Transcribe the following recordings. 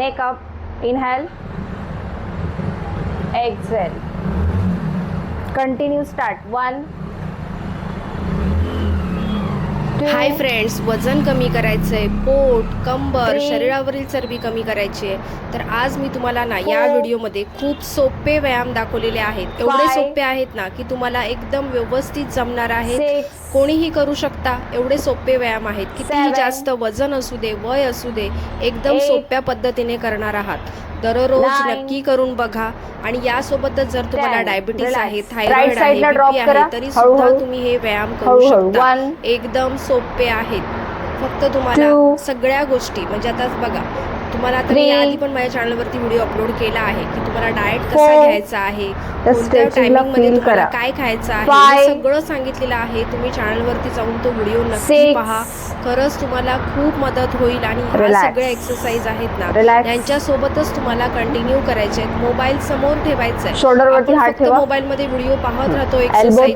up inhale exhale continue start. One. Two, hi friends वजन कमी करायचंय पोट कंबर. शरीरावरील चरबी कमी करायची आहे. तर आज मी तुम्हाला ना या. व्हिडिओमध्ये खूप सोपे व्यायाम दाखवलेले आहेत. एवढे. सोपे आहेत ना की तुम्हाला एकदम व्यवस्थित जमणार six. कोणीही करू शकता एवढे सोपे व्यायाम आहेत कितीही. जास्त वजन असू दे वय असू दे एकदम. सोप्या पद्धतीने करणार आहात दररोज. नक्की करून बघा आणि यासोबतच जर तुम्हाला. डायबिटीस. आहे थायरॉइड आहे बीपी. आहे तरी सुद्धा. तुम्ही हे व्यायाम करू शकता एकदम सोपे आहेत फक्त तुम्हाला. सगळ्या गोष्टी म्हणजे आता बघा तुम्हाला आता मी. आधी पण माझ्या चॅनलवरती व्हिडिओ अपलोड केला आहे की तुम्हाला डाएट कसा Four. घ्यायचा आहे त्या कोणत्या टायमिंगमध्ये तुम्हाला करा. काय खायचं आहे. हे सगळं सांगितलेलं आहे तुम्ही चॅनलवरती जाऊन तो व्हिडिओ नक्की. पहा खरंच तुम्हाला खूप मदत होईल आणि ह्या. सगळ्या एक्सरसाइज आहेत ना Relax. त्यांच्या सोबतच तुम्हाला कंटिन्यू करायचे आहेत मोबाईल समोर ठेवायचा आहे फक्त. मोबाईल मध्ये व्हिडिओ पाहत राहतो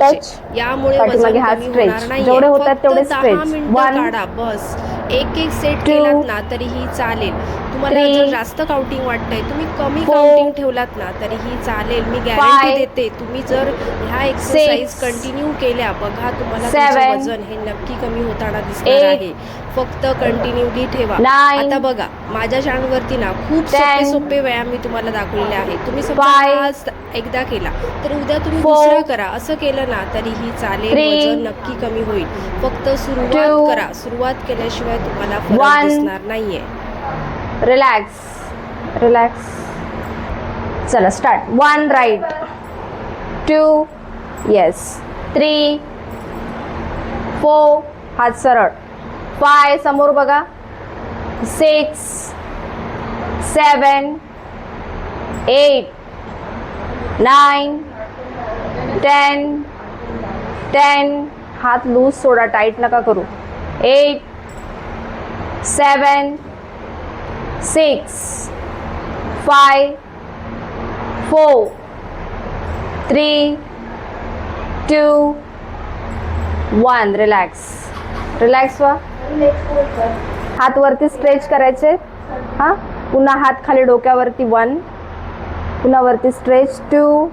touch. यामुळे वजन कमी. होणार नाही फक्त दहा. मिनिटं. काढा बस एक एक सेट. केलात ना तरीही चालेल तुम्हाला. जर जास्त काउंटिंग वाटतंय तुम्ही कमी. काउंटिंग ठेवलात ना तरीही चालेल मी गॅरंटी. देते तुम्ही जर ह्या एक्सरसाइज. कंटिन्यू केल्या बघा तुम्हाला. वजन हे नक्की कमी होताना दिसणार. आहे फक्त कंटिन्यूली ठेवा. आता बघा माझ्या चॅनलवरती ना खूप सोपे. सोपे व्यायाम मी तुम्हाला दाखवलेले आहेत तुम्ही. आज एकदा केला तर उद्या तुम्ही. दुसरा करा असं केलं ना तरीही चालेल. वजन नक्की कमी होईल फक्त सुरुवात. करा सुरुवात केल्याशिवाय तुम्हाला फरक. दिसणार नाहीये रिलॅक्स रिलॅक्स चला start one right two yes three four हात सरळ. फाय समोर बघा. Six seven eight nine ten ten हात लूज सोडा टाईट नका करू. Eight seven six, five, four, three, two, one. Relax. Relax वा. हात वरती स्ट्रेच करायचे. हां? पुन्हा हात खाली डोक्यावरती वन. पुन्हा वरती stretch two.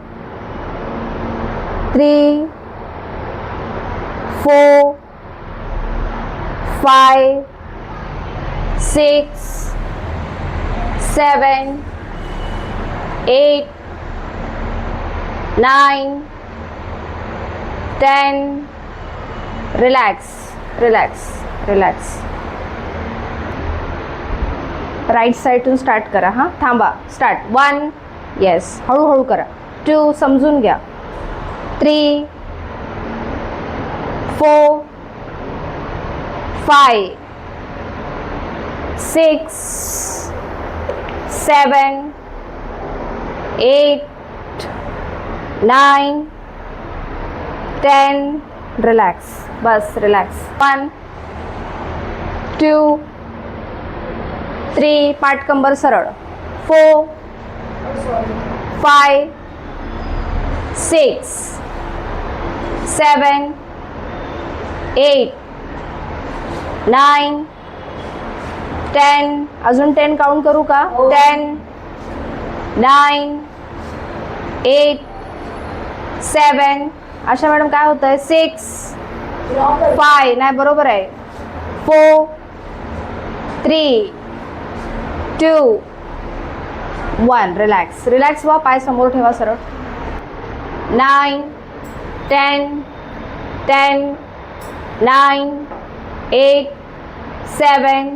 Three four five six seven, eight, nine, ten. Relax, relax, relax. Right साईडून start करा हां थांबा स्टार्ट वन येस हळूहळू करा टू समजून घ्या three four five six seven, eight, nine, ten. Relax. बस relax. One, two, three. पाठ कंबर सरळ. Four, five, six, seven, eight, nine. Ten अजून टेन काउंट करू का? टेन नाईन एट सेवन अशा मॅडम काय होतं आहे सिक्स फाय नाही बरोबर आहे. Four three two one relax relax व्हा पाय समोर ठेवा सरळ. Nine ten ten nine eight seven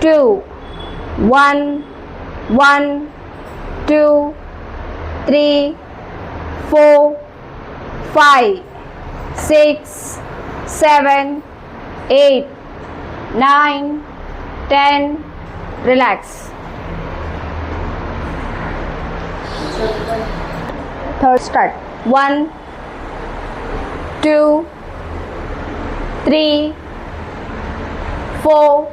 two, one, one, two, three, four, five, six, seven, eight, nine, ten. Relax. Third start. One, two, three, four.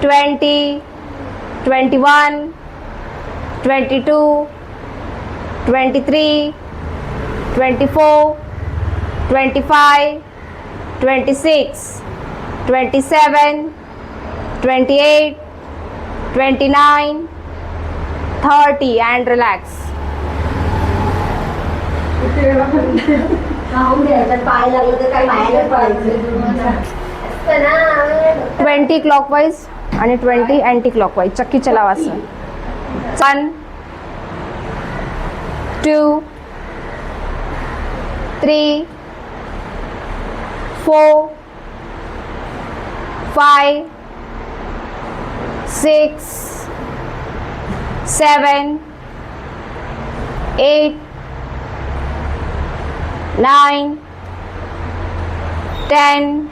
20, 21, 22, 23, 24, 25, 26, 27, 28, 29, 30 and relax. Twenty clockwise. आणि twenty anti clockwise चक्की चलावा असं. One two three four five six seven eight nine ten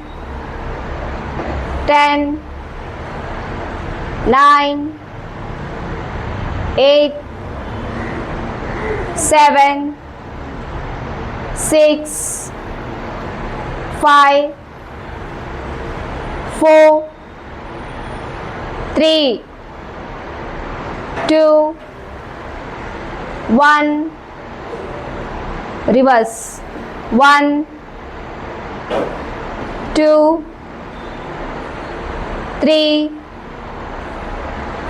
ten nine, eight, seven, six, five, four, three, two, one. Reverse. One, two, three,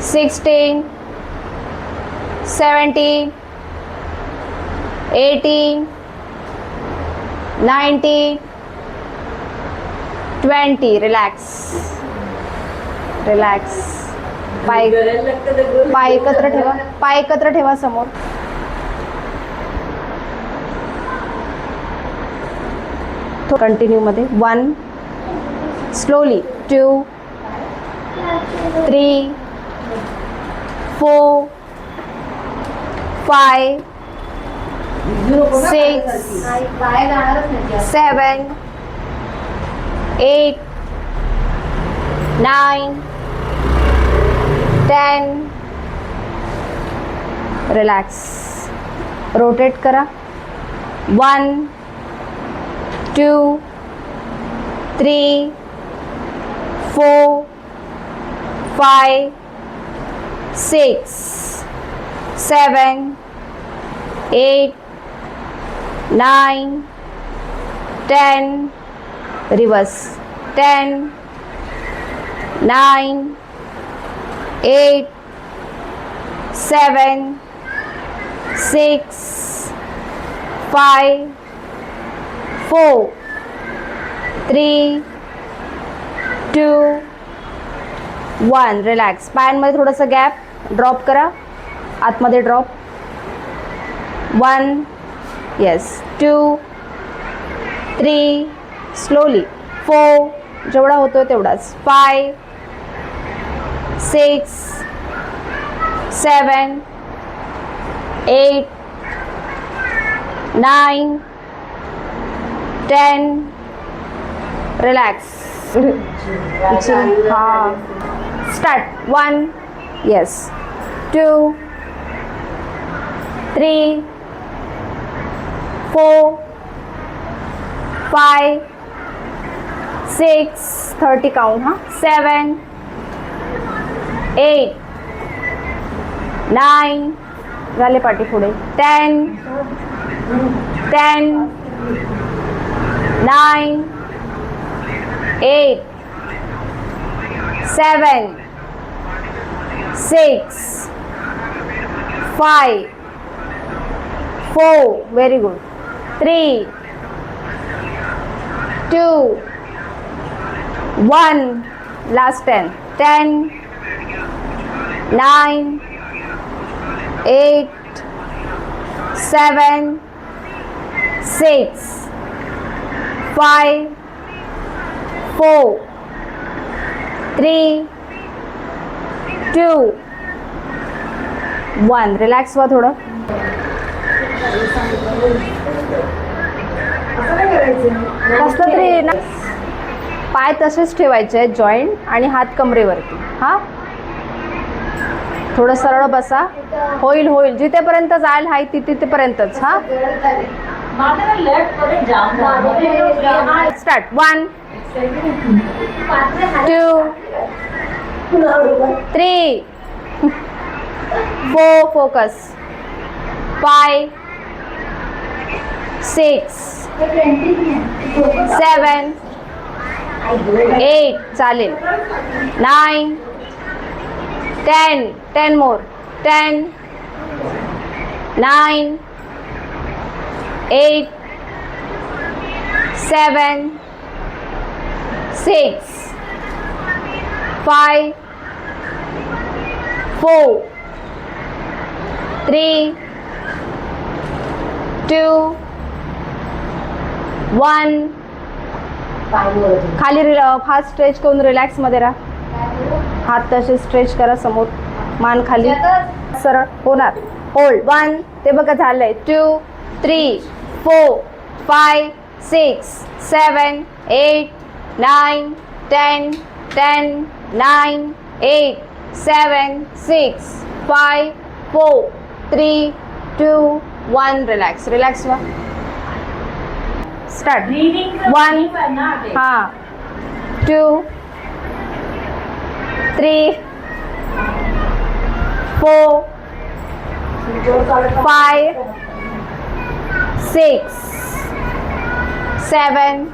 16 17 18 19 20 relax. Relax. पाय पाय एकत्र ठेवा. पाय एकत्र ठेवा समोर. कंटिन्यू मध्ये. One slowly two three ten relax rotate करा. One two three four five six, seven, eight, nine, ten, reverse, ten, nine, eight, seven, six, five, four, three, two, one relax पायांमध्ये थोडंसं गॅप ड्रॉप करा. आतमध्ये drop one yes two three slowly four जेवढा होतो तेवढाच. Five six seven eight nine ten relax हां start one yes two three four five six thirty count हां seven eight nine झाले पाठी पुढे. Ten ten nine eight seven six, five, four. Very good. Three, two, one. Last ten. Ten, nine, eight, seven, six, five, four, three. Two one relax व्हा थोडं. कसलं तरी ना? पाय तसेच ठेवायचे आहेत जॉईंट आणि हात कमरेवरती. हा? थोडं सरळ बसा. होईल होईल. जिथेपर्यंत जाईल हाय ती तिथेपर्यंतच हा? Start one two three four focus five six seven eight चालेल nine ten ten more ten nine eight seven six Five four three two one खाली फास्ट स्ट्रेच करून रिलॅक्समध्ये राहा. हात तसे स्ट्रेच करा समोर. मान खाली. सरळ. होणार. होल्ड वन ते बघा झालंय. Two three four five six seven eight nine ten 10, 9, 8, 7, 6, 5, 4, 3, 2, 1. Relax. Relax. Start. One. Ha. Two. Three. Four. Five. Six. Seven.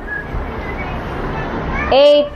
Eight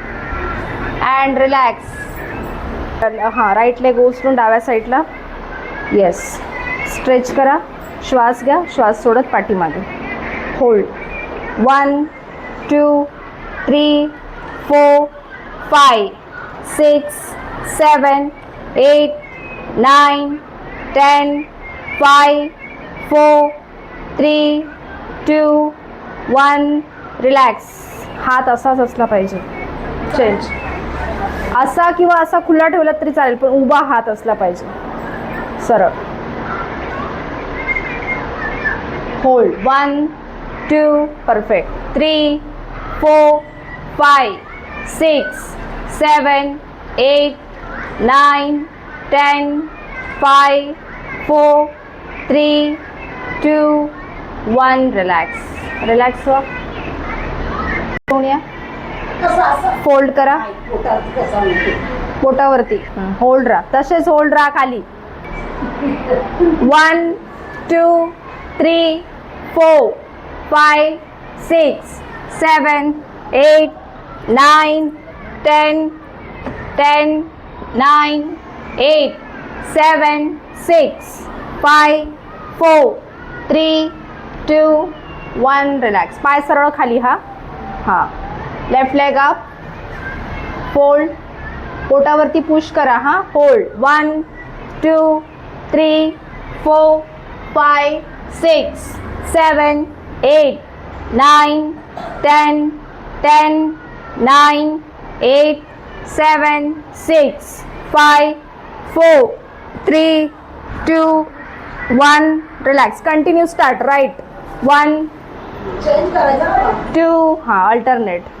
And relax हां राईट लेग उचलून डाव्या साईडला येस स्ट्रेच करा. श्वास घ्या. श्वास सोडत पाठीमागे. Hold one two three four five six seven eight nine ten five four three two one relax हात असाच असला पाहिजे. चेंज असा किंवा असा खुला ठेवला तरी चालेल पण उभा हात असला पाहिजे. सरळ. Hold one two perfect three four five six seven eight nine ten five four three two one relax relax व्हा फोल्ड करा. पोटावरती. होल्ड राहा. तसेच होल्ड राहा खाली. One two three four five six seven eight nine ten ten nine eight seven six five four three two one relax पाय सरळ खाली हा. हां. लेफ़्ट लेग अप फोल्ड पोटावरती पुश करा हाँ hold one two three four five six seven eight nine ten ten nine eight seven six five four three two one relax continue start right one two हाँ alternate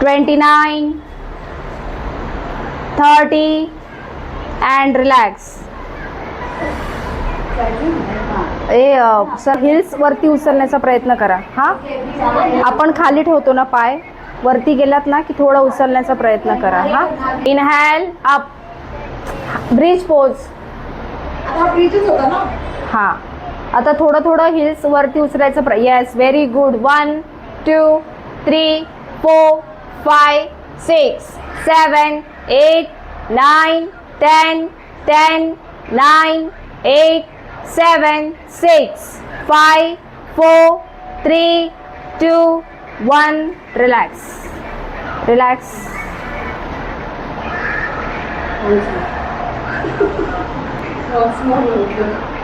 twenty six 27 28 29 30 and relax. ए sir heels वरती उचलण्याचा प्रयत्न करा. हा? आपण खाली ठेवतो ना पाय. वरती गेलात ना की थोडं उचलण्याचा प्रयत्न करा. हा? इनहॅल अप ब्रिज पोज हां. आता थोडं थोडं हिल्स वरती उचलायचं yes very good one two three four five six seven eight nine ten ten nine eight seven six five four three two one relax relax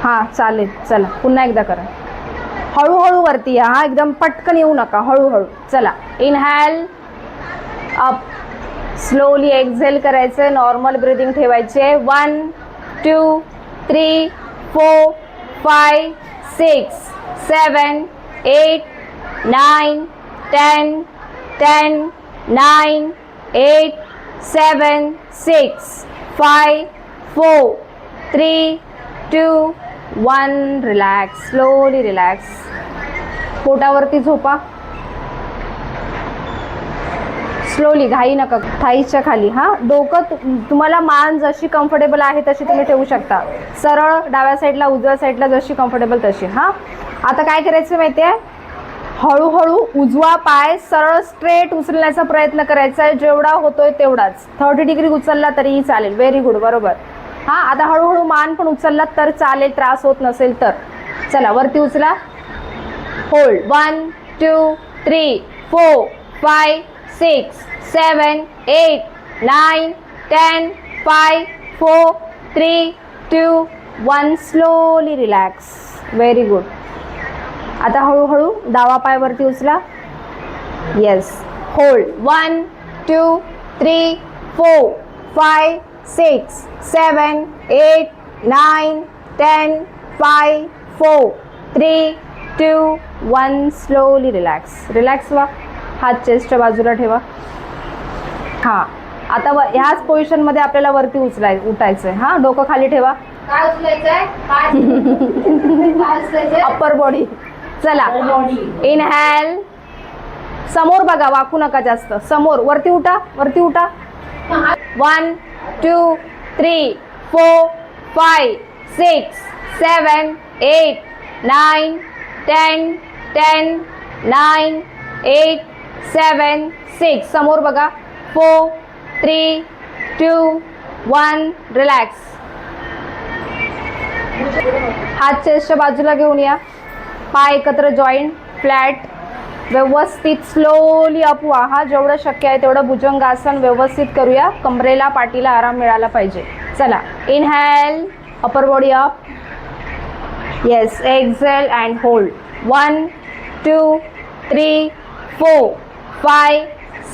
हां चालेल चला. पुन्हा एकदा करा. हळूहळू वरती या. हा एकदम पटकन येऊ नका. हळूहळू. चला. Inhale up. स्लोली एक्झेल करायचं नॉर्मल ब्रिदिंग ठेवायचे. One two three four five six seven eight nine ten ten nine eight seven six five four three two one relax slowly relax पोटावरती झोपा. स्लोली घाई नका थाईच्या खाली. हां डोकं तुम्हाला मान जशी कम्फर्टेबल आहे तशी तुम्ही ठेवू शकता. सरळ डाव्या साईडला उजव्या साईडला जशी कम्फर्टेबल तशी हां. आता काय करायचं माहिती आहे हळूहळू उजवा पाय सरळ स्ट्रेट उचलण्याचा प्रयत्न करायचा. आहे जेवढा होतोय तेवढाच. थर्टी डिग्री उचलला तरीही चालेल. व्हेरी गुड बरोबर. हां आता हळूहळू मान पण उचललात तर चालेल. त्रास होत नसेल तर. चला वरती उचला. Hold one two three four five six seven eight nine ten five four three two one slowly relax. Very good आता हळूहळू डावा पायवरती उचला. Yes hold one two three four five six seven eight nine ten five four three two one slowly relax relax वा हात चेस्टच्या बाजूला ठेवा. हां. आता व ह्याच पोझिशनमध्ये आपल्याला वरती उचलाय उठायचं आहे हां डोकं खाली ठेवा. अप्पर बॉडी चला. इनहॅल समोर बघा वाकू नका जास्त. समोर. वरती उठा. वरती उठा. One two three four five six seven eight nine ten ten nine eight seven six. समोर बघा. Four three two one. Relax हात चेस्टच्या बाजूला घेऊन या. पाय एकत्र जॉईंट फ्लॅट व्यवस्थित स्लोली अप व्हा हा जेवढं शक्य आहे तेवढं भुजंगासन व्यवस्थित करूया. कमरेला पाठीला आराम मिळाला पाहिजे. चला. Inhale upper body up yes exhale and hold one two three four five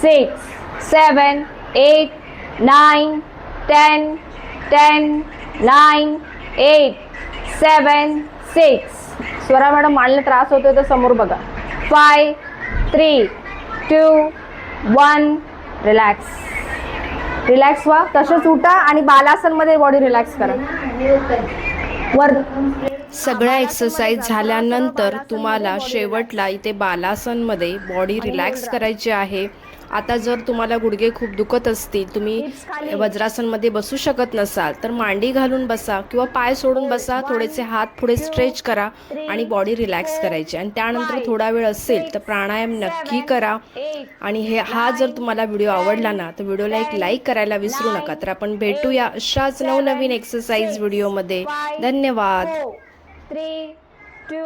six seven eight nine ten ten nine eight seven six. Swara madam मांडला त्रास होतोय तर समोर बघा. Five three two one relax. Relax व्हा. तसंच उठा आणि बालासनमध्ये बॉडी रिलॅक्स करा. वर सगळ्या एक्सरसाइज झाल्यानंतर तुम्हाला शेवटला इथे बालासनमध्ये बॉडी रिलॅक्स करायची आहे. आता जर तुम्हाला गुडघे खूप दुखत असतील तुम्ही वज्रासनमध्ये बसू शकत नसाल तर मांडी घालून बसा किंवा पाय सोडून बसा थोडेसे हात पुढे स्ट्रेच करा आणि बॉडी रिलॅक्स करायची. आणि त्यानंतर थोडा वेळ असेल तर प्राणायाम नक्की करा. आणि हे हा जर तुम्हाला व्हिडिओ आवडला ना तर व्हिडिओला एक लाईक करायला विसरू नका. तर आपण भेटूया अशाच नवनवीन एक्सरसाइज व्हिडिओमध्ये धन्यवाद. Three two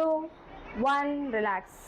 one relax